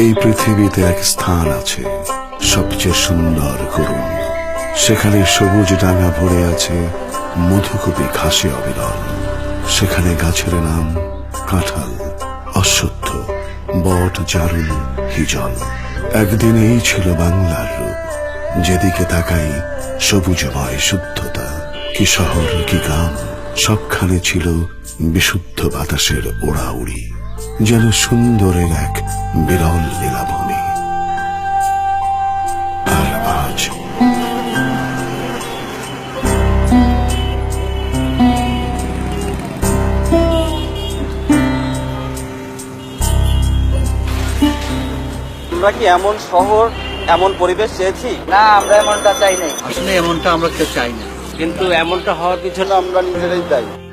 এই পৃথিবীতে এক স্থান আছে, সবচেয়ে সুন্দর করুণ সেখানে সবুজ ডাঙা ভরে আছে মধুকপি ঘাসে অবিরল। সেখানে গাছের নাম কাঁঠাল, অশ্বত্থ, বট, জারুল, হিজল। একদিন এই ছিল বাংলার রূপ। যেদিকে তাকাই, সবুজময় শুদ্ধতা। কি শহর, কি গ্রাম, সবখানে ছিল বিশুদ্ধ বাতাসের ওড়াউড়ি। যেন সুন্দরের এক বিরল লীলাভূমি। আর আজ আমরা কি এমন শহর এমন পরিবেশ চেয়েছি? না আমরা এমনটা চাই নাই। আসলে এমনটা আমরা কেউ চাই না। কিন্তু এমনটা হওয়ার পিছনে আমরা নিজেরাই দায়ী।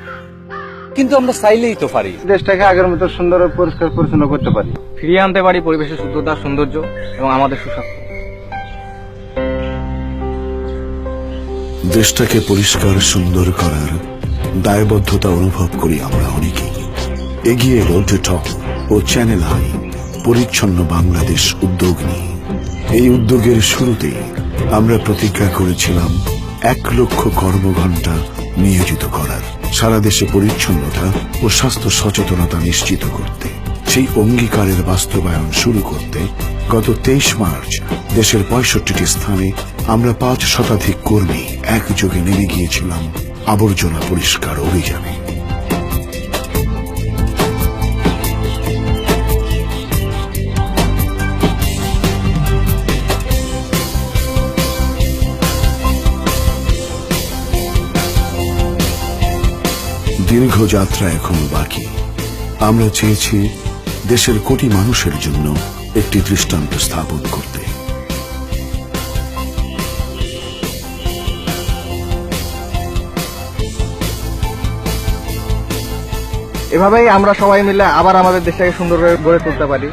কিন্তু আমরা চাইলেই তো পারি। দেশটাকে আগের মতো সুন্দর ও পরিষ্কার পরিচ্ছন্ন করতে পারি। ফিরিয়ে আনতে পারি পরিবেশের শুদ্ধতা সৌন্দর্য এবং আমাদের সুস্বাস্থ্য। দেশটাকে পরিষ্কার সুন্দর করার দায়বদ্ধতা অনুভব করি আমরা অনেকেই। এগিয়ে এলো ডেটল ও চ্যানেল আই পরিচ্ছন্ন বাংলাদেশ উদ্যোগ নিয়ে। এই উদ্যোগের শুরুতেই আমরা প্রতিজ্ঞা করেছিলাম এক লক্ষ কর্মঘণ্টা নিয়োজিত করার। সারা দেশে পরিচ্ছন্নতা ও স্বাস্থ্য সচেতনতা নিশ্চিত করতে, সেই অঙ্গীকারের বাস্তবায়ন শুরু করতে গত তেইশ মার্চ দেশের পঁয়ষট্টিটি স্থানে আমরা পাঁচ শতাধিক কর্মী একযোগে নেমে গিয়েছিলাম আবর্জনা পরিষ্কার অভিযানে। দীর্ঘ যাত্রা এখনও বাকি। আমরা চেয়েছি দেশের কোটি মানুষের জন্য একটি দৃষ্টান্ত স্থাপন করতে। এভাবেই আমরা সবাই মিলে আবার আমাদের দেশটাকে সুন্দর করে গড়ে তুলতে পারি।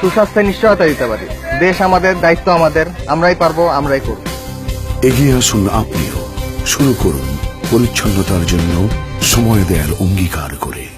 সুস্বাস্থ্যের নিশ্চয়তা দিতে পারি। দেশ আমাদের দায়িত্ব আমাদের। আমরাই পারব আমরাই করব। এগিয়ে আসুন আপনিও। শুরু করুন। পরিচ্ছন্নতার জন্য সময় দেয়ার অঙ্গীকার করে।